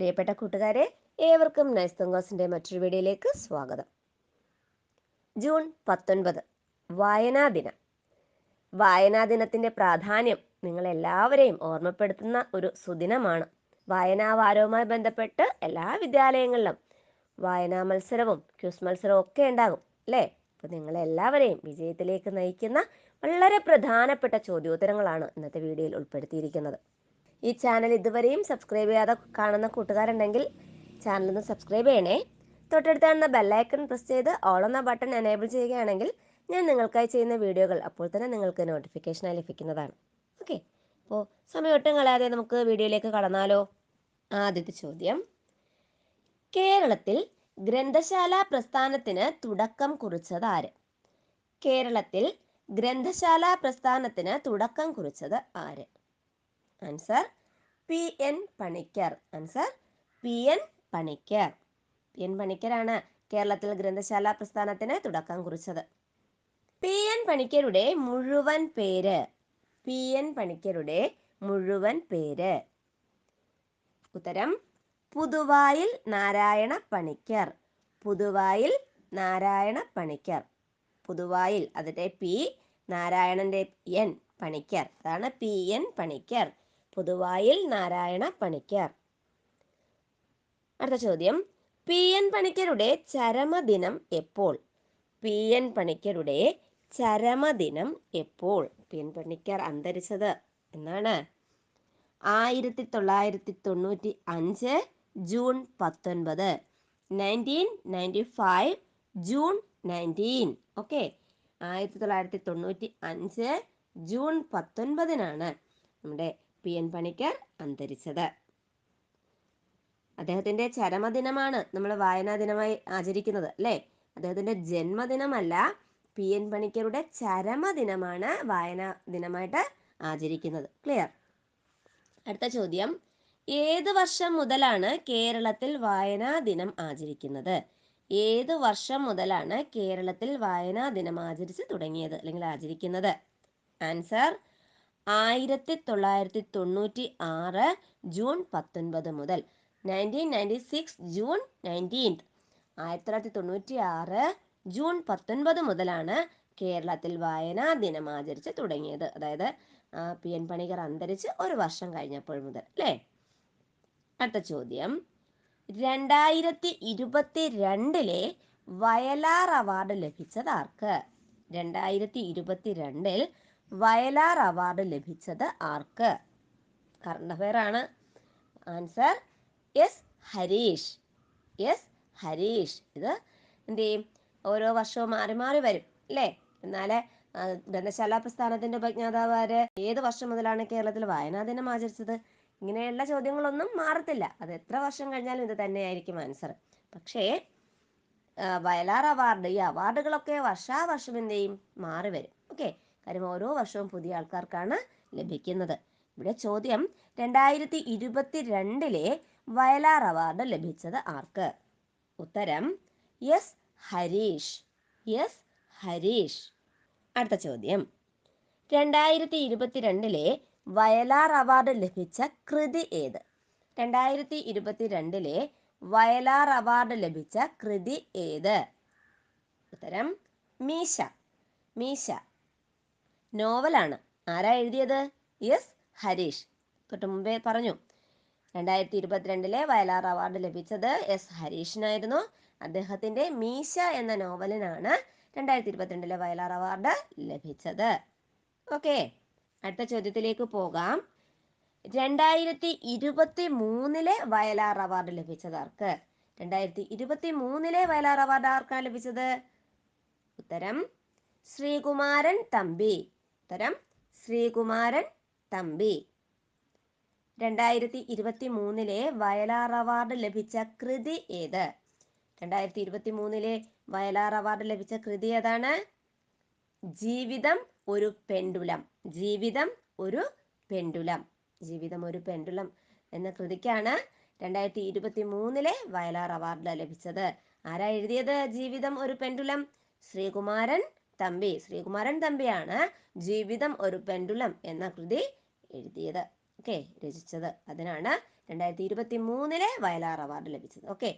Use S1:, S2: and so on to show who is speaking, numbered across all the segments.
S1: പ്രിയപ്പെട്ട കൂട്ടുകാരെ ഏവർക്കും നൈസ് തങ്കോസിന്റെ മറ്റൊരു വീഡിയോയിലേക്ക് സ്വാഗതം. ജൂൺ പത്തൊൻപത് വായനാ ദിനം. വായനാ ദിനത്തിന്റെ പ്രാധാന്യം നിങ്ങൾ എല്ലാവരെയും ഓർമ്മപ്പെടുത്തുന്ന ഒരു സുദിനമാണ്. വായനാ വാരവുമായി ബന്ധപ്പെട്ട് എല്ലാ വിദ്യാലയങ്ങളിലും വായനാ മത്സരവും ക്യൂസ് മത്സരവും ഒക്കെ ഉണ്ടാകും അല്ലേ? അപ്പൊ നിങ്ങളെല്ലാവരെയും വിജയത്തിലേക്ക് നയിക്കുന്ന വളരെ പ്രധാനപ്പെട്ട ചോദ്യോത്തരങ്ങളാണ് ഇന്നത്തെ വീഡിയോയിൽ ഉൾപ്പെടുത്തിയിരിക്കുന്നത്. ഈ ചാനൽ ഇതുവരെയും സബ്സ്ക്രൈബ് ചെയ്യാതെ കാണുന്ന കൂട്ടുകാരുണ്ടെങ്കിൽ ചാനൽ ഒന്ന് സബ്സ്ക്രൈബ് ചെയ്യണേ. തൊട്ടടുത്ത് കാണുന്ന ബെല്ലൈക്കൺ പ്രസ് ചെയ്ത് ഓൾ എന്ന ബട്ടൺ എനേബിൾ ചെയ്യുകയാണെങ്കിൽ ഞാൻ നിങ്ങൾക്കായി ചെയ്യുന്ന വീഡിയോകൾ അപ്പോൾ തന്നെ നിങ്ങൾക്ക് നോട്ടിഫിക്കേഷനായി ലഭിക്കുന്നതാണ്. ഓക്കെ അപ്പോൾ സമയമൊട്ടും കളയാതെ നമുക്ക് വീഡിയോയിലേക്ക് കടന്നാലോ? ആദ്യത്തെ ചോദ്യം. കേരളത്തിൽ ഗ്രന്ഥശാല പ്രസ്ഥാനത്തിന് തുടക്കം കുറിച്ചത് ആര്? കേരളത്തിൽ ഗ്രന്ഥശാല പ്രസ്ഥാനത്തിന് തുടക്കം കുറിച്ചത് ആര്? Answer P N Panicker answer P N Panicker P N പണിക്കരാണ് കേരളത്തിൽ ഗ്രന്ഥശാല പ്രസ്ഥാനത്തിന് തുടക്കം കുറിച്ചത്. പി എൻ പണിക്കരുടെ മുഴുവൻ പേര്. പി എൻ പണിക്കരുടെ മുഴുവൻ പേര്. ഉത്തരം പുതുവായിൽ നാരായണ പണിക്കർ. പുതുവായിൽ നാരായണ പണിക്കർ. പുതുവായിൽ അതിന്റെ പി നാരായണന്റെ എൻ പണിക്കർ. അതാണ് പി എൻ പണിക്കർ പുതുവായിൽ നാരായണ പണിക്കർ. അടുത്ത ചോദ്യം. പി എൻ പണിക്കരുടെ ചരമദിനം എപ്പോൾ? പി എൻ പണിക്കരുടെ ചരമദിനം എപ്പോൾ? പി എൻ പണിക്കർ അന്തരിച്ചത് എന്നാണ്. ആയിരത്തി തൊള്ളായിരത്തി തൊണ്ണൂറ്റി അഞ്ച് ജൂൺ പത്തൊൻപത് nineteen ninety five June nineteen. Okay. ആയിരത്തി തൊള്ളായിരത്തി തൊണ്ണൂറ്റി അഞ്ച് ജൂൺ പത്തൊൻപതിനാണ് നമ്മുടെ പി എൻ പണിക്കർ അന്തരിച്ചത്. അദ്ദേഹത്തിന്റെ ചരമദിനമാണ് നമ്മൾ വായനാ ദിനമായി ആചരിക്കുന്നത് അല്ലേ? അദ്ദേഹത്തിന്റെ ജന്മദിനമല്ല പി എൻ പണിക്കരുടെ ചരമദിനമാണ് വായനാ ദിനമായിട്ട് ആചരിക്കുന്നത്. ക്ലിയർ അടുത്ത ചോദ്യം. ഏത് വർഷം മുതലാണ് കേരളത്തിൽ വായനാ ദിനം ആചരിക്കുന്നത്? ഏത് വർഷം മുതലാണ് കേരളത്തിൽ വായനാ ദിനം ആചരിച്ച് തുടങ്ങിയത് അല്ലെങ്കിൽ ആചരിക്കുന്നത്? ആൻസർ ആയിരത്തി തൊള്ളായിരത്തി തൊണ്ണൂറ്റി ആറ് ജൂൺ പത്തൊൻപത് മുതൽ nineteen ninety six June nineteen ആയിരത്തി തൊള്ളായിരത്തി തൊണ്ണൂറ്റി ആറ് ജൂൺ പത്തൊൻപത് മുതലാണ് കേരളത്തിൽ വായനാ ദിനം ആചരിച്ച് തുടങ്ങിയത്. അതായത് പി. എൻ. പണിക്കർ അന്തരിച്ച് ഒരു വർഷം കഴിഞ്ഞപ്പോൾ മുതൽ അല്ലേ? അടുത്ത ചോദ്യം. രണ്ടായിരത്തി ഇരുപത്തി രണ്ടിലെ വയലാർ അവാർഡ് ലഭിച്ചത് ആർക്ക്? രണ്ടായിരത്തി ഇരുപത്തി രണ്ടിൽ വയലാർ അവാർഡ് ലഭിച്ചത് ആർക്ക്? കറണ്ട് അഫയർ ആണ് answer S Harish. S Harish. ഇത് എന്ത് ചെയ്യും? ഓരോ വർഷവും മാറി മാറി വരും അല്ലേ? എന്നാലേ ഗ്രന്ഥശാല പ്രസ്ഥാനത്തിന്റെ ഉപജ്ഞാതാവ് ആര്? ഏത് വർഷം മുതലാണ് കേരളത്തിൽ വായനാ ദിനം ആചരിച്ചത്? ഇങ്ങനെയുള്ള ചോദ്യങ്ങളൊന്നും മാറത്തില്ല. അത് എത്ര വർഷം കഴിഞ്ഞാലും ഇത് തന്നെയായിരിക്കും ആൻസർ. പക്ഷേ വയലാർ അവാർഡ് ഈ അവാർഡുകളൊക്കെ വർഷാവർഷം എന്ത് ചെയ്യും? മാറി വരും. ഓക്കെ. കാര്യം ഓരോ വർഷവും പുതിയ ആൾക്കാർക്കാണ് ലഭിക്കുന്നത്. ഇവിടെ ചോദ്യം രണ്ടായിരത്തി ഇരുപത്തി രണ്ടിലെ വയലാർ അവാർഡ് ലഭിച്ചത് ആർക്ക്? ഉത്തരം എസ് ഹരീഷ് എസ് ഹരീഷ്. അടുത്ത ചോദ്യം രണ്ടായിരത്തി ഇരുപത്തിരണ്ടിലെ വയലാർ അവാർഡ് ലഭിച്ച കൃതി ഏത്? രണ്ടായിരത്തി ഇരുപത്തിരണ്ടിലെ വയലാർ അവാർഡ് ലഭിച്ച കൃതി ഏത്? ഉത്തരം മീശ. മീശ. നോവലാണ്. ആരാ എഴുതിയത്? എസ് ഹരീഷ്. തൊട്ട് മുമ്പേ പറഞ്ഞു. രണ്ടായിരത്തി ഇരുപത്തിരണ്ടിലെ വയലാർ അവാർഡ് ലഭിച്ചത് എസ് ഹരീഷിനായിരുന്നു. അദ്ദേഹത്തിന്റെ മീശ എന്ന നോവലിനാണ് രണ്ടായിരത്തി ഇരുപത്തിരണ്ടിലെ വയലാർ അവാർഡ് ലഭിച്ചത്. ഓക്കെ അടുത്ത ചോദ്യത്തിലേക്ക് പോകാം. രണ്ടായിരത്തി ഇരുപത്തി മൂന്നിലെ വയലാർ അവാർഡ് ലഭിച്ചത് ആർക്ക്? രണ്ടായിരത്തി ഇരുപത്തി മൂന്നിലെ വയലാർ അവാർഡ് ആർക്കാണ് ലഭിച്ചത്? ഉത്തരം ശ്രീകുമാരൻ തമ്പി. ഉത്തരം ശ്രീകുമാരൻ തമ്പി. രണ്ടായിരത്തി ഇരുപത്തി മൂന്നിലെ വയലാർ അവാർഡ് ലഭിച്ച കൃതി ഏത്? രണ്ടായിരത്തി ഇരുപത്തി മൂന്നിലെ വയലാർ അവാർഡ് ലഭിച്ച കൃതി ഏതാണ്? ജീവിതം ഒരു പെണ്ടുലം ജീവിതം ഒരു പെണ്ടുലം ജീവിതം ഒരു പെണ്ടുലം എന്ന കൃതിക്കാണ് രണ്ടായിരത്തി ഇരുപത്തി മൂന്നിലെ വയലാർ അവാർഡ് ലഭിച്ചത്. ആരാ എഴുതിയത്? ജീവിതം ഒരു പെണ്ടുലം ശ്രീകുമാരൻ തമ്പി ശ്രീകുമാരൻ തമ്പിയാണ് ജീവിതം ഒരു പെൻഡുലം എന്ന കൃതി എഴുതിയത്. ഓക്കെ രചിച്ചത്. അതിനാണ് രണ്ടായിരത്തി ഇരുപത്തി മൂന്നിലെ വയലാർ അവാർഡ് ലഭിച്ചത്. ഓക്കെ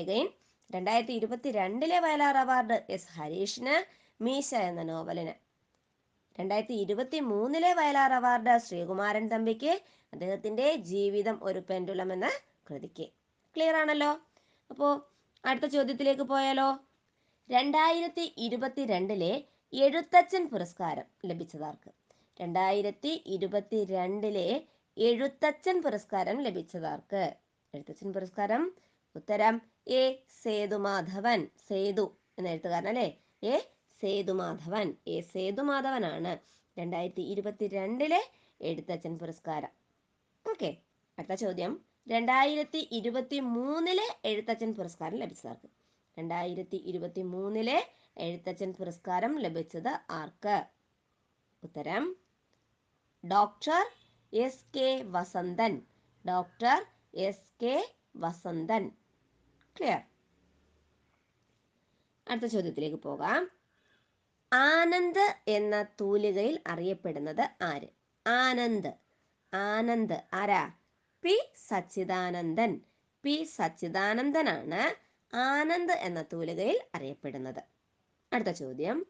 S1: എഗൈൻ രണ്ടായിരത്തി ഇരുപത്തി രണ്ടിലെ വയലാർ അവാർഡ് എസ് ഹരീഷിന് മീശ എന്ന നോവലിന്. രണ്ടായിരത്തി ഇരുപത്തി മൂന്നിലെ വയലാർ അവാർഡ് ശ്രീകുമാരൻ തമ്പിക്ക് അദ്ദേഹത്തിന്റെ ജീവിതം ഒരു പെൻഡുലം എന്ന കൃതിക്ക്. ക്ലിയർ ആണല്ലോ? അപ്പോ അടുത്ത ചോദ്യത്തിലേക്ക് പോയാലോ? രണ്ടായിരത്തി ഇരുപത്തി രണ്ടിലെ എഴുത്തച്ഛൻ പുരസ്കാരം ലഭിച്ചതാർക്ക്? രണ്ടായിരത്തി ഇരുപത്തി രണ്ടിലെ എഴുത്തച്ഛൻ പുരസ്കാരം ലഭിച്ചതാർക്ക്? എഴുത്തച്ഛൻ പുരസ്കാരം ഉത്തരം എ സേതുമാധവൻ സേതു എന്ന എഴുത്തുകാരൻ അല്ലേ? എ സേതുമാധവൻ എ സേതുമാധവനാണ് രണ്ടായിരത്തി ഇരുപത്തി രണ്ടിലെ എഴുത്തച്ഛൻ പുരസ്കാരം. ഓക്കെ അടുത്ത ചോദ്യം. രണ്ടായിരത്തി ഇരുപത്തി മൂന്നിലെ എഴുത്തച്ഛൻ പുരസ്കാരം ലഭിച്ചതാർക്ക്? രണ്ടായിരത്തി ഇരുപത്തി മൂന്നിലെ എഴുത്തച്ഛൻ പുരസ്കാരം ലഭിച്ചത് ആർക്ക്? ഉത്തരം doctor S K Vasanthan. Doctor S K Vasanthan. Clear അടുത്ത ചോദ്യത്തിലേക്ക് പോകാം. ആനന്ദ് എന്ന തൂലികയിൽ അറിയപ്പെടുന്നത് ആര്? ആനന്ദ്. ആനന്ദ് ആരാ? പി സച്ചിദാനന്ദൻ. പി സച്ചിദാനന്ദനാണ്. ആനന്ദ് എന്ന തൂലികയിൽ അറിയപ്പെടുന്നത്. അടുത്ത ചോദ്യം.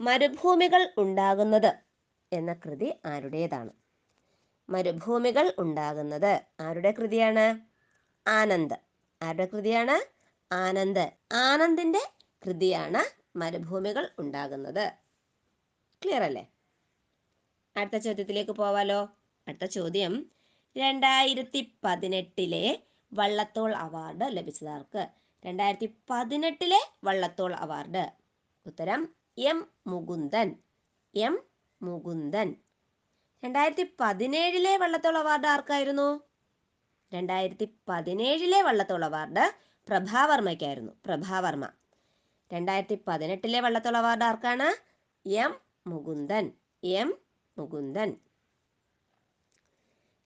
S1: മരുഭൂമികൾ ഉണ്ടാകുന്നത് എന്ന കൃതി ആരുടേതാണ്? മരുഭൂമികൾ ഉണ്ടാകുന്നത് ആരുടെ കൃതിയാണ്? ആനന്ദ്. ആരുടെ കൃതിയാണ്? ആനന്ദ്. ആനന്ദിന്റെ കൃതിയാണ് മരുഭൂമികൾ ഉണ്ടാകുന്നത്. ക്ലിയർ അല്ലേ? അടുത്ത ചോദ്യത്തിലേക്ക് പോവാലോ. അടുത്ത ചോദ്യം. രണ്ടായിരത്തി പതിനെട്ടിലെ വള്ളത്തോൾ അവാർഡ് ലഭിച്ചതാർക്ക്? രണ്ടായിരത്തി പതിനെട്ടിലെ വള്ളത്തോൾ അവാർഡ്. ഉത്തരം എം മുകുന്ദൻ. എം മുകുന്ദൻ. രണ്ടായിരത്തി പതിനേഴിലെ വള്ളത്തോൾ അവാർഡ് ആർക്കായിരുന്നു? രണ്ടായിരത്തി പതിനേഴിലെ വള്ളത്തോൾ അവാർഡ് പ്രഭാവർമ്മയ്ക്കായിരുന്നു പ്രഭാവർമ്മ രണ്ടായിരത്തി പതിനെട്ടിലെ വള്ളത്തോൾ അവാർഡ് ആർക്കാണ്? എം മുകുന്ദൻ. എം മുകുന്ദൻ.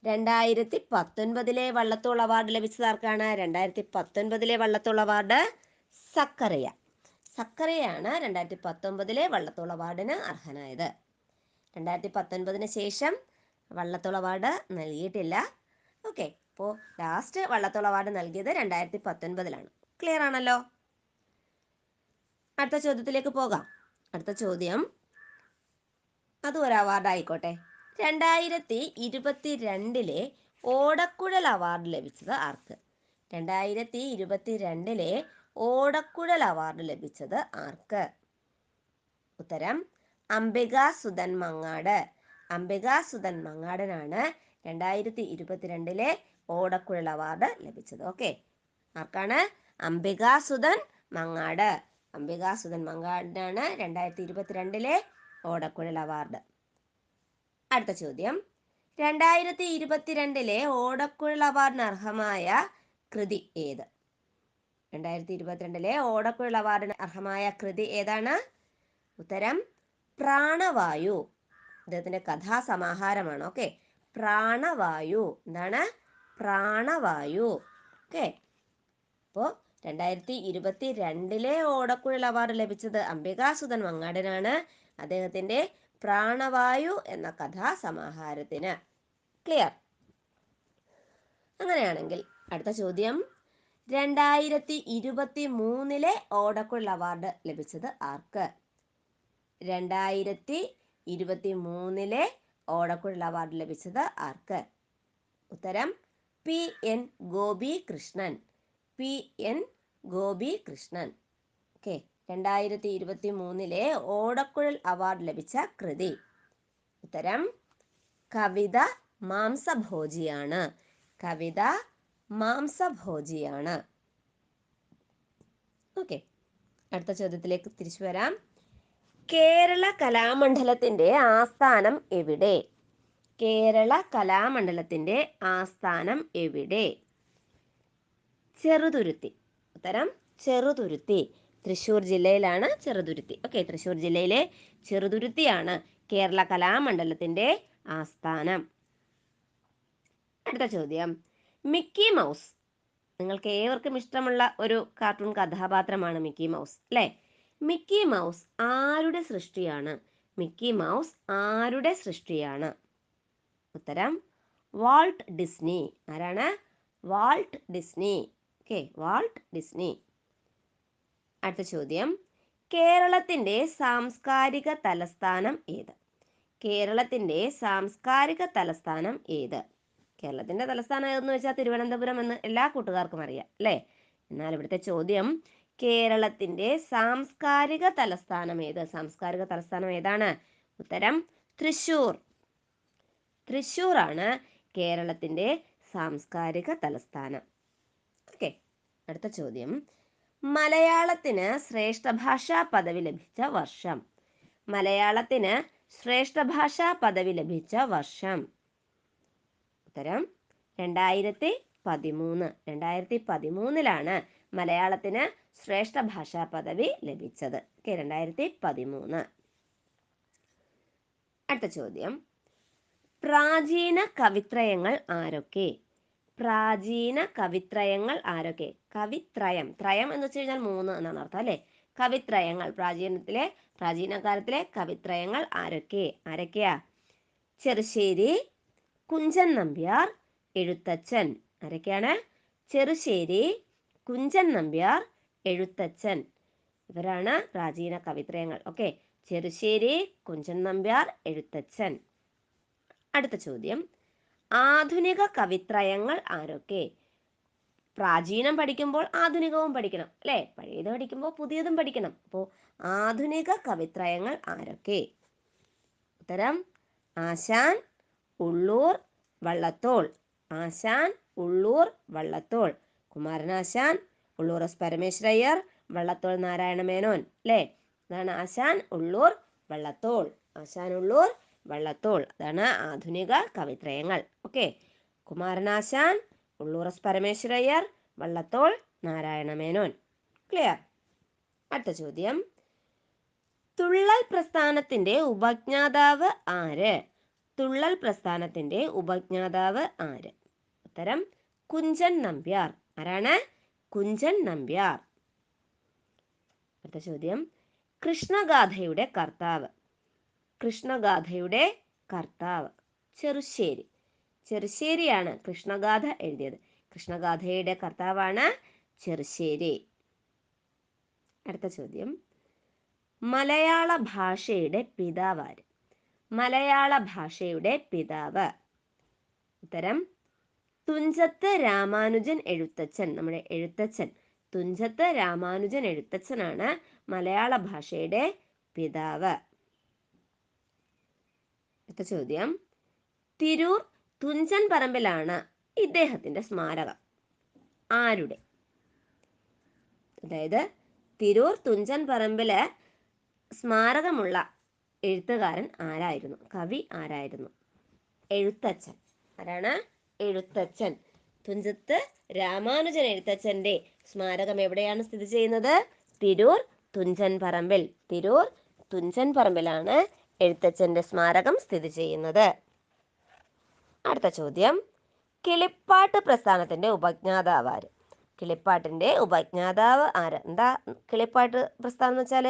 S1: രണ്ടായിരത്തി പത്തൊൻപതിലെ വള്ളത്തോൾ അവാർഡ് ലഭിച്ചത് ആർക്കാണ്? രണ്ടായിരത്തി പത്തൊൻപതിലെ വള്ളത്തോൾ അവാർഡ് സക്കറിയ. സക്കറിയാണ് രണ്ടായിരത്തി പത്തൊൻപതിലെ വള്ളത്തോൾ അവാർഡിന് അർഹനായത്. രണ്ടായിരത്തി പത്തൊൻപതിന് ശേഷം വള്ളത്തോൾ അവാർഡ് നൽകിയിട്ടില്ല. ഓക്കെ അപ്പോൾ ലാസ്റ്റ് വള്ളത്തോൾ അവാർഡ് നൽകിയത് രണ്ടായിരത്തി പത്തൊൻപതിലാണ് ക്ലിയർ ആണല്ലോ? അടുത്ത ചോദ്യത്തിലേക്ക് പോകാം. അടുത്ത ചോദ്യം. അതും ഒരു അവാർഡ് ആയിക്കോട്ടെ. രണ്ടായിരത്തി ഇരുപത്തി രണ്ടിലെ ഓടക്കുഴൽ അവാർഡ് ലഭിച്ചത് ആർക്ക്? രണ്ടായിരത്തി ഇരുപത്തി രണ്ടിലെ ഓടക്കുഴൽ അവാർഡ് ലഭിച്ചത് ആർക്ക്? ഉത്തരം അംബിക സുധൻ മങ്ങാട്. അംബിക സുധൻ മങ്ങാടനാണ് രണ്ടായിരത്തി ഇരുപത്തിരണ്ടിലെ ഓടക്കുഴൽ അവാർഡ് ലഭിച്ചത്. ഓക്കെ. ആർക്കാണ്? അംബിക സുധൻ മങ്ങാട്. അംബിക സുധൻ മങ്ങാടിനാണ് രണ്ടായിരത്തി ഇരുപത്തിരണ്ടിലെ ഓടക്കുഴൽ അവാർഡ്. അടുത്ത ചോദ്യം. രണ്ടായിരത്തി ഇരുപത്തിരണ്ടിലെ ഓടക്കുഴൽ അവാർഡിന് അർഹമായ കൃതി ഏത്? രണ്ടായിരത്തി ഇരുപത്തിരണ്ടിലെ ഓടക്കുഴൽ അവാർഡിന് അർഹമായ കൃതി ഏതാണ്? ഉത്തരം പ്രാണവായു. അദ്ദേഹത്തിന്റെ കഥാസമാഹാരമാണ് ഓക്കെ. പ്രാണവായു. എന്താണ്? പ്രാണവായു. ഓക്കെ. അപ്പോൾ രണ്ടായിരത്തി ഇരുപത്തി രണ്ടിലെ ഓടക്കുഴൽ അവാർഡ് ലഭിച്ചത് അംബികാസുധൻ മങ്ങാടനാണ്. അദ്ദേഹത്തിന്റെ പ്രാണവായു എന്ന കഥാസമാഹാരത്തിന്. ക്ലിയർ അങ്ങനെയാണെങ്കിൽ അടുത്ത ചോദ്യം. രണ്ടായിരത്തി ഇരുപത്തി മൂന്നിലെ ഓടക്കുഴൽ അവാർഡ് ലഭിച്ചത് ആർക്ക്? രണ്ടായിരത്തി ഇരുപത്തി മൂന്നിലെ ഓടക്കുഴൽ അവാർഡ് ലഭിച്ചത് ആർക്ക്? ഉത്തരം P N Gopi Krishnan P N Gopi Krishnan okay രണ്ടായിരത്തി ഇരുപത്തി മൂന്നിലെ ഓടക്കുഴൽ അവാർഡ് ലഭിച്ച കൃതി. ഉത്തരം കവിത മാംസഭോജിയാണ്. കവിത മാംസഭോജിയാണ്. ഓക്കെ. അടുത്ത ചോദ്യത്തിലേക്ക് തിരിച്ചു വരാം. കേരള കലാമണ്ഡലത്തിന്റെ ആസ്ഥാനം എവിടെ? കേരള കലാമണ്ഡലത്തിന്റെ ആസ്ഥാനം എവിടെ? ചെറുതുരുത്തി. ഉത്തരം ചെറുതുരുത്തി. തൃശ്ശൂർ ജില്ലയിലാണ് ചെറുതുരുത്തി. ഓക്കെ തൃശ്ശൂർ ജില്ലയിലെ ചെറുതുരുത്തിയാണ് കേരള കലാമണ്ഡലത്തിന്റെ ആസ്ഥാനം. അടുത്ത ചോദ്യം. Mickey Mouse. നിങ്ങൾക്ക് ഏവർക്കും ഇഷ്ടമുള്ള ഒരു കാർട്ടൂൺ കഥാപാത്രമാണ് മിക്കി മൗസ് അല്ലേ? മിക്കി മൗസ് ആരുടെ സൃഷ്ടിയാണ്? മിക്കി മൗസ് ആരുടെ സൃഷ്ടിയാണ്? ഉത്തരം വാൾട്ട് ഡിസ്നി. ആരാണ്? Walt Disney. Okay Walt Disney. അടുത്ത ചോദ്യം. കേരളത്തിന്റെ സാംസ്കാരിക തലസ്ഥാനം ഏത്? കേരളത്തിന്റെ സാംസ്കാരിക തലസ്ഥാനം ഏത്? കേരളത്തിന്റെ തലസ്ഥാനം ഏതെന്ന് വെച്ചാൽ തിരുവനന്തപുരം എന്ന് എല്ലാ കൂട്ടുകാർക്കും അറിയാം അല്ലേ? എന്നാൽ ഇവിടുത്തെ ചോദ്യം കേരളത്തിന്റെ സാംസ്കാരിക തലസ്ഥാനം ഏത്? സാംസ്കാരിക തലസ്ഥാനം ഏതാണ്? ഉത്തരം തൃശൂർ ആണ് കേരളത്തിന്റെ സാംസ്കാരിക തലസ്ഥാനം. ഓക്കെ അടുത്ത ചോദ്യം. മലയാളത്തിന് ശ്രേഷ്ഠ ഭാഷാ പദവി ലഭിച്ച വർഷം. മലയാളത്തിന് ശ്രേഷ്ഠ ഭാഷാ പദവി ലഭിച്ച വർഷം. ഉത്തരം രണ്ടായിരത്തി പതിമൂന്ന് രണ്ടായിരത്തി പതിമൂന്നിലാണ് മലയാളത്തിന് ശ്രേഷ്ഠ ഭാഷാ പദവി ലഭിച്ചത്. ഓക്കെ രണ്ടായിരത്തി പതിമൂന്ന് അടുത്ത ചോദ്യം. പ്രാചീന കവിത്രയങ്ങൾ ആരൊക്കെ? പ്രാചീന കവിത്രയങ്ങൾ ആരൊക്കെ? കവിത്രയം. ത്രയം എന്ന് വെച്ച് കഴിഞ്ഞാൽ മൂന്ന് എന്നാണ് അർത്ഥം അല്ലെ? കവിത്രയങ്ങൾ. പ്രാചീനത്തിലെ പ്രാചീന കാലത്തിലെ കവിത്രയങ്ങൾ ആരൊക്കെ? ആരൊക്കെയാ? ചെറുശ്ശേരി കുഞ്ചൻ നമ്പ്യാർ എഴുത്തച്ഛൻ. ആരൊക്കെയാണ്? ചെറുശ്ശേരി കുഞ്ചൻ നമ്പ്യാർ എഴുത്തച്ഛൻ. ഇവരാണ് പ്രാചീന കവിത്രയങ്ങൾ. ഓക്കെ. ചെറുശ്ശേരി കുഞ്ചൻ നമ്പ്യാർ എഴുത്തച്ഛൻ. അടുത്ത ചോദ്യം. ആധുനിക കവിത്രയങ്ങൾ ആരൊക്കെ? പ്രാചീനം പഠിക്കുമ്പോൾ ആധുനികവും പഠിക്കണം അല്ലേ? പഴയത് പഠിക്കുമ്പോൾ പുതിയതും പഠിക്കണം. അപ്പോൾ ആധുനിക കവിത്രയങ്ങൾ ആരൊക്കെ? ഉത്തരം ആശാൻ ഉള്ളൂർ വള്ളത്തോൾ. ആശാൻ ഉള്ളൂർ വള്ളത്തോൾ. കുമാരനാശാൻ ഉള്ളൂർ എസ് പരമേശ്വരയ്യർ വള്ളത്തോൾ നാരായണ മേനോൻ അല്ലേ? അതാണ് ആശാൻ ഉള്ളൂർ വള്ളത്തോൾ. ആശാൻ ഉള്ളൂർ വള്ളത്തോൾ. അതാണ് ആധുനിക കവിത്രയങ്ങൾ. ഓക്കെ കുമാരനാശാൻ ഉള്ളൂറസ് പരമേശ്വരയ്യർ വള്ളത്തോൾ നാരായണ മേനോൻ. ക്ലിയർ അടുത്ത ചോദ്യം. തുള്ളൽ പ്രസ്ഥാനത്തിന്റെ ഉപജ്ഞാതാവ് ആര്? തുള്ളൽ പ്രസ്ഥാനത്തിന്റെ ഉപജ്ഞാതാവ് ആര്? ഉത്തരം കുഞ്ചൻ നമ്പ്യാർ. ആരാണ്? കുഞ്ചൻ നമ്പ്യാർ. അടുത്ത ചോദ്യം. കൃഷ്ണഗാഥയുടെ കർത്താവ്. കൃഷ്ണഗാഥയുടെ കർത്താവ്. ചെറുശ്ശേരി. ചെറുശ്ശേരിയാണ് കൃഷ്ണഗാഥ എഴുതിയത്. കൃഷ്ണഗാഥയുടെ കർത്താവാണ് ചെറുശ്ശേരി. അടുത്ത ചോദ്യം. മലയാള ഭാഷയുടെ പിതാവാര് മലയാള ഭാഷയുടെ പിതാവ്. ഉത്തരം തുഞ്ചത്ത് രാമാനുജൻ എഴുത്തച്ഛൻ. നമ്മുടെ എഴുത്തച്ഛൻ. തുഞ്ചത്ത് രാമാനുജൻ എഴുത്തച്ഛനാണ് മലയാള ഭാഷയുടെ പിതാവ്. അടുത്ത ചോദ്യം. തിരൂർ തുഞ്ചൻ പറമ്പിലാണ് ഇദ്ദേഹത്തിന്റെ സ്മാരകം. ആരുടെ? അതായത് തിരൂർ തുഞ്ചൻ പറമ്പിൽ സ്മാരകമുള്ള എഴുത്തുകാരൻ ആരായിരുന്നു? കവി ആരായിരുന്നു? എഴുത്തച്ഛൻ. ആരാണ്? എഴുത്തച്ഛൻ. തുഞ്ചത്ത് രാമാനുജൻ എഴുത്തച്ഛന്റെ സ്മാരകം എവിടെയാണ് സ്ഥിതി ചെയ്യുന്നത്? തിരൂർ തുഞ്ചൻ പറമ്പിൽ. തിരൂർ തുഞ്ചൻ പറമ്പിലാണ് എഴുത്തച്ഛന്റെ സ്മാരകം സ്ഥിതി ചെയ്യുന്നത്. അടുത്ത ചോദ്യം. കിളിപ്പാട്ട് പ്രസ്ഥാനത്തിന്റെ ഉപജ്ഞാതാവ് ആര് കിളിപ്പാട്ടിന്റെ ഉപജ്ഞാതാവ് ആര്? എന്താ കിളിപ്പാട്ട് പ്രസ്ഥാനം എന്ന് വെച്ചാൽ?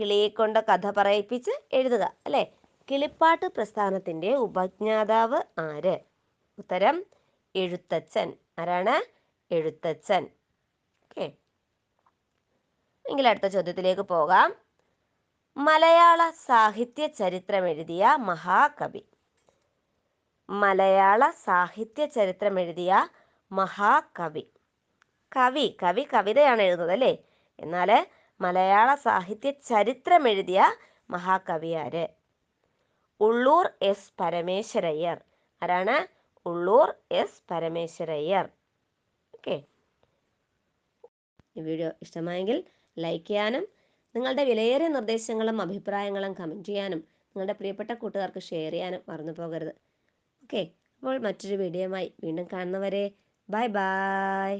S1: കിളിയെ കൊണ്ട് കഥ പറയിപ്പിച്ച് എഴുതുക അല്ലെ? കിളിപ്പാട്ട് പ്രസ്ഥാനത്തിന്റെ ഉപജ്ഞാതാവ് ആര്? ഉത്തരം എഴുത്തച്ഛൻ. ആരാണ്? എഴുത്തച്ഛൻ. ഓക്കെ. എങ്കിൽ അടുത്ത ചോദ്യത്തിലേക്ക് പോകാം. മലയാള സാഹിത്യ ചരിത്രം എഴുതിയ മഹാകവി. മലയാള സാഹിത്യ ചരിത്രം എഴുതിയ മഹാകവി. കവി കവി കവിതയാണ് എഴുതുന്നത് അല്ലേ? എന്നാൽ മലയാള സാഹിത്യ ചരിത്രം എഴുതിയ മഹാകവി ആര്? ഉള്ളൂർ എസ് പരമേശ്വരയ്യർ. ആരാണ്? ഉള്ളൂർ എസ് പരമേശ്വരയ്യർ. ഓക്കെ. ഈ വീഡിയോ ഇഷ്ടമായെങ്കിൽ ലൈക്ക് ചെയ്യാനും നിങ്ങളുടെ വിലയേറിയ നിർദ്ദേശങ്ങളും അഭിപ്രായങ്ങളും കമന്റ് ചെയ്യാനും നിങ്ങളുടെ പ്രിയപ്പെട്ട കൂട്ടുകാർക്ക് ഷെയർ ചെയ്യാനും മറന്നു പോകരുത്. ഓക്കെ അപ്പോൾ മറ്റൊരു വീഡിയോയുമായി വീണ്ടും കാണുന്നവരെ ബൈ ബൈ